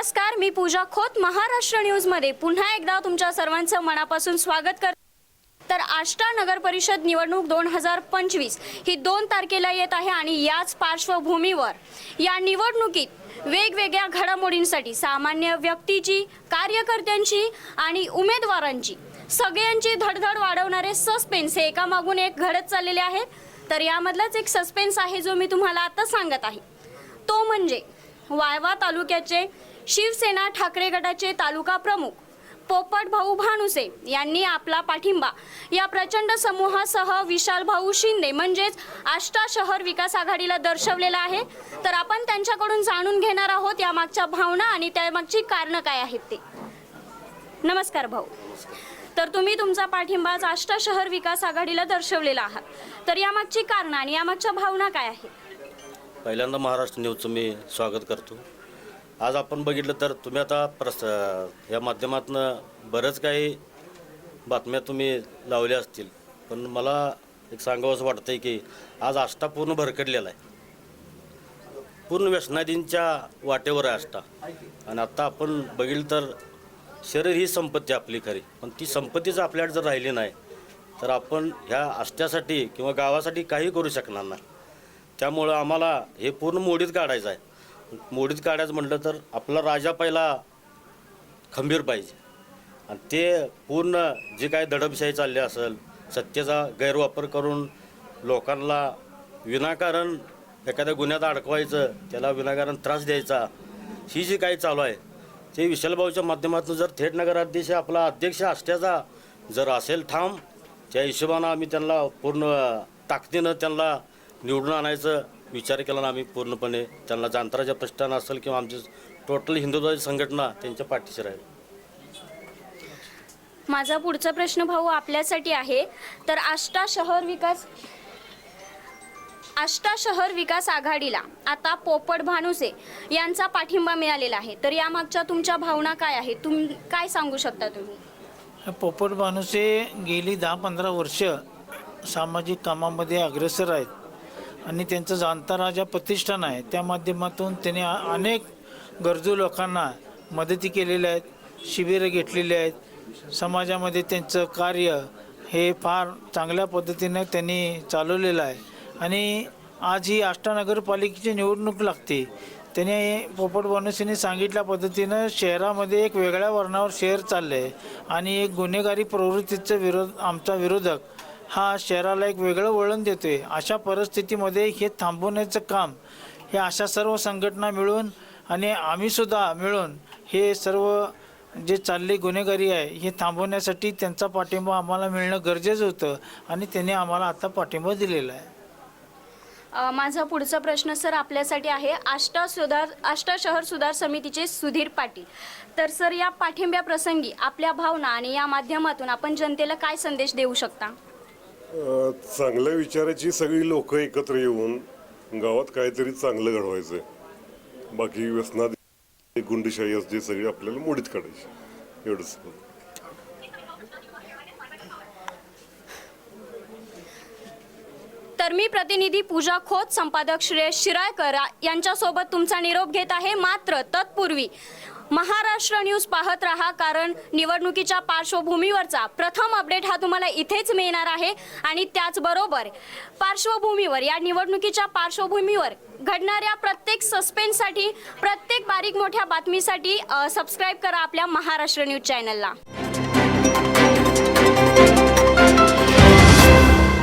नमस्कार मी पूजा खोत महाराष्ट्र न्यूजमध्ये. पुन्हा एकदा तुमच्या सर्वांचं मनापासून स्वागत कर तर आष्टा नगर परिषद निवडणूक दोन हजार पंचवीस ही दोन तारखेला येत आहे आणि याच पार्श्वभूमीवर या निवडणुकीत वेगवेगळ्या घडामोडींसाठी सामान्य व्यक्तीची कार्यकर्त्यांची आणि उमेदवारांची सगळ्यांची धडधड वाढवणारे सस्पेन्स हे एकामागून एक घडत चाललेले आहेत तर यामधलाच एक सस्पेन्स आहे जो मी तुम्हाला आता सांगत आहे. तो म्हणजे वाळवा तालुक्याचे शिवसेना ठाकरे गटाचे तालुका प्रमुख पोपट भाऊ भानुसे यांनी आपला पाठिंबा या प्रचंड समूहासह विशाल भाऊ शिंदे म्हणजेच आष्टा शहर विकास आघाडीला दर्शवलेला आहे. तर आपण त्यांच्याकडून जाणून घेणार आहोत या मागच्या भावना आणि त्यामागची कारणं काय आहेत ते. नमस्कार भाऊ. तर तुम्ही तुमचा पाठिंबा आष्टा शहर विकास आघाडीला दर्शवलेला आहात. तर यामागची कारणं आणि यामागच्या भावना काय आहेत? पहिल्यांदा महाराष्ट्र न्यूजचं मी स्वागत करतो. आज आपण बघितलं तर तुम्ही आता प्रस या माध्यमातून बरंच काही बातम्या तुम्ही लावल्या असतील. पण मला एक सांगावंसं वाटतंय की आज आष्टा पूर्ण भरकडलेला आहे. पूर्ण व्यसनादींच्या वाटेवर आहे आष्टा. आणि आत्ता आपण बघितलं तर शरीर ही संपत्ती आपली खरी. पण ती संपत्तीच आपल्याकडे जर राहिली नाही तर आपण ह्या आष्ट्यासाठी किंवा गावासाठी काही करू शकणार नाही. त्यामुळं आम्हाला हे पूर्ण मोडीत काढायचं आहे. मोडीत काढायचं म्हटलं तर आपला राजा पहिला खंबीर पाहिजे. आणि ते पूर्ण जे काय दडपशाही चालली असेल सत्तेचा गैरवापर करून लोकांना विनाकारण एखाद्या गुन्ह्यात अडकवायचं त्याला विनाकारण त्रास द्यायचा ही जी काही चालू आहे ते विशालभाऊच्या माध्यमातून जर थेट नगराध्यक्ष आपला अध्यक्ष असल्याचा जर असेल ठाम त्या हिशोबानं आम्ही त्यांना पूर्ण ताकदीनं त्यांना निवडून आणायचं. विचार केला ना आम्ही पूर्णपणे. त्यांना जांतराच्या प्रश्न असेल किंवा आमची टोटल हिंदुत्वाची संघटना त्यांच्या पाठीशी राहील. माझा पुढचा प्रश्न भाऊ आपल्यासाठी आहे. तर आष्टा शहर विकास आष्टा शहर विकास आघाडीला आता पोपट भानुसे यांचा पाठिंबा मिळालेला आहे. तर यामागच्या तुमच्या भावना काय आहेत? तुम काय सांगू शकता तुम्ही? पोपट भानुसे गेली दहा पंधरा वर्ष सामाजिक कामामध्ये अग्रेसर आहेत. आणि त्यांचं जाणतारा ज्या प्रतिष्ठान आहे त्या माध्यमातून त्यांनी अनेक गरजू लोकांना मदती केलेल्या आहेत शिबिरं घेतलेली आहेत. समाजामध्ये त्यांचं कार्य हे फार चांगल्या पद्धतीनं त्यांनी चालवलेलं आहे. आणि आज ही आष्टा नगरपालिकेची निवडणूक लागते. त्याने पोपट बोनसेने सांगितल्या पद्धतीनं शहरामध्ये एक वेगळ्या वर्णावर शहर चाललं आहे आणि एक गुन्हेगारी प्रवृत्तीचा विरोध आमचा विरोधक हा शहराला एक वेगळं वळण देतोय. अशा परिस्थितीमध्ये हे थांबवण्याचं काम हे अशा सर्व संघटना मिळून आणि आम्हीसुद्धा मिळून हे सर्व जे चालले गुन्हेगारी आहे हे थांबवण्यासाठी त्यांचा पाठिंबा आम्हाला मिळणं गरजेचं होतं आणि त्यांनी आम्हाला आता पाठिंबा दिलेला आहे. माझा पुढचा प्रश्न सर आपल्यासाठी आहे आष्टा सुधार आष्टा शहर सुधार समितीचे सुधीर पाटील. तर सर या पाठिंब्या प्रसंगी आपल्या भावना आणि या माध्यमातून आपण जनतेला काय संदेश देऊ शकता? चांगल्या विचाराची सगळी लोक एकत्र येऊन गावात काहीतरी चांगलं घडवायचं बाकी व्यसनात गुंडशाही असते सगळी आपल्याला मोडीत काढायची. एवढंच. तर मी प्रतिनिधी पूजा खोत संपादक श्रेयस शिराळकर यांच्यासोबत तुमचा निरोप घेत आहे. मात्र तत्पूर्वी महाराष्ट्र न्यूज पाहत राहा कारण निवडणुकीच्या पार्श्वभूमीवरचा प्रथम अपडेट हा तुम्हाला इथेच मिळणार आहे. आणि त्याचबरोबर पार्श्वभूमीवर या निवडणुकीच्या पार्श्वभूमीवर घडणाऱ्या प्रत्येक सस्पेन्ससाठी प्रत्येक बारीक मोठ्या बातमीसाठी सबस्क्राईब करा आपल्या महाराष्ट्र न्यूज चॅनलला